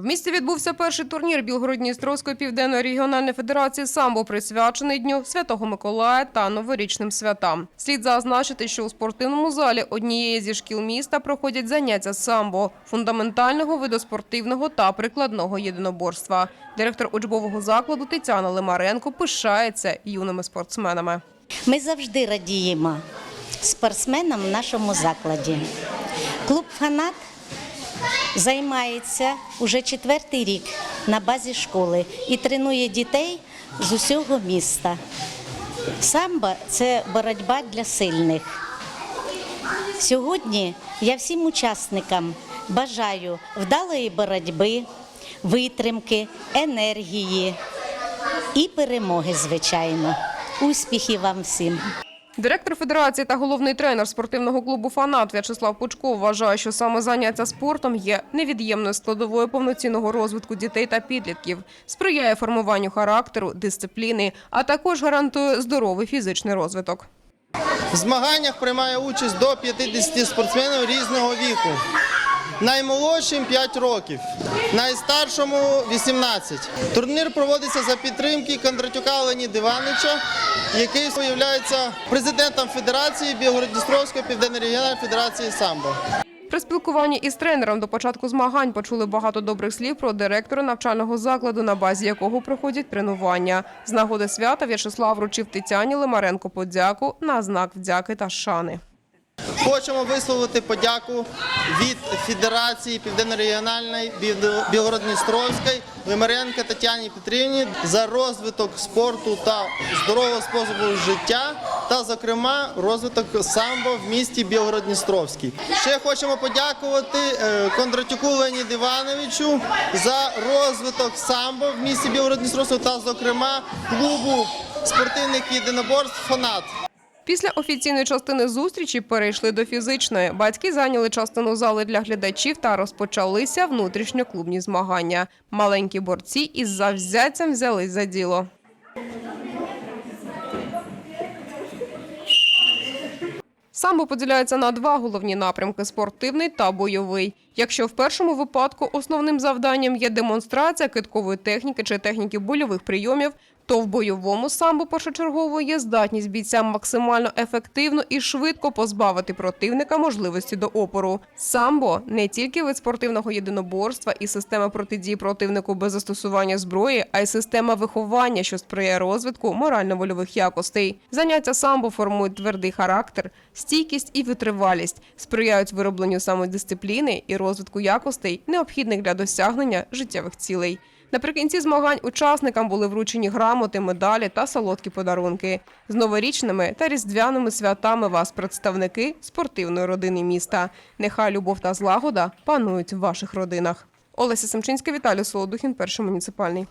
В місті відбувся перший турнір Білгород-Дністровської південної регіональної федерації самбо, присвячений Дню Святого Миколая та новорічним святам. Слід зазначити, що у спортивному залі однієї зі шкіл міста проходять заняття самбо, фундаментального виду спортивного та прикладного єдиноборства. Директор учбового закладу Тетяна Лимаренко пишається юними спортсменами. Ми завжди радіємо спортсменам в нашому закладі. Клуб Фанат займається уже четвертий рік на базі школи і тренує дітей з усього міста. Самбо це боротьба для сильних. Сьогодні я всім учасникам бажаю вдалої боротьби, витримки, енергії і перемоги, звичайно. Успіхів вам всім! Директор федерації та головний тренер спортивного клубу «Фанат» В'ячеслав Пучков вважає, що саме заняття спортом є невід'ємною складовою повноцінного розвитку дітей та підлітків, сприяє формуванню характеру, дисципліни, а також гарантує здоровий фізичний розвиток. В змаганнях приймає участь до 50 спортсменів різного віку. Наймолодшим 5 років, найстаршому 18. Турнір проводиться за підтримки Кондратюка Леоніда Івановича, який є президентом Федерації Білгород-Дністровської Південної регіональної федерації самбо. При спілкуванні із тренером до початку змагань почули багато добрих слів про директора навчального закладу, на базі якого проходять тренування. З нагоди свята В'ячеслав вручив Тетяні Лимаренко подяку на знак вдяки та шани. Хочемо висловити подяку від Федерації Південно-регіональної Білгород-Дністровської Лимаренко Тетяні Петрівні за розвиток спорту та здорового способу життя, та, зокрема, розвиток самбо в місті Білгород-Дністровський. Ще хочемо подякувати е, Кондратюку Леоніду Івановичу за розвиток самбо в місті Білгород-Дністровський та, зокрема, клубу спортивних єдиноборств «Фанат». Після офіційної частини зустрічі перейшли до фізичної. Батьки зайняли частину зали для глядачів та розпочалися внутрішньоклубні змагання. Маленькі борці із завзяттям взялись за діло. Самбо поділяється на два головні напрямки спортивний та бойовий. Якщо в першому випадку основним завданням є демонстрація киткової техніки чи техніки больових прийомів, то в бойовому самбо першочергово є здатність бійцям максимально ефективно і швидко позбавити противника можливості до опору. Самбо не тільки вид спортивного єдиноборства і система протидії противнику без застосування зброї, а й система виховання, що сприяє розвитку морально-вольових якостей. Заняття самбо формують твердий характер, стійкість і витривалість, сприяють виробленню самодисципліни і розвитку якостей, необхідних для досягнення життєвих цілей. Наприкінці змагань учасникам були вручені грамоти, медалі та солодкі подарунки. З новорічними та різдвяними святами вас представники спортивної родини міста. Нехай любов та злагода панують в ваших родинах. Олеся Семчинська, Віталій Солодухін, перший муніципальний.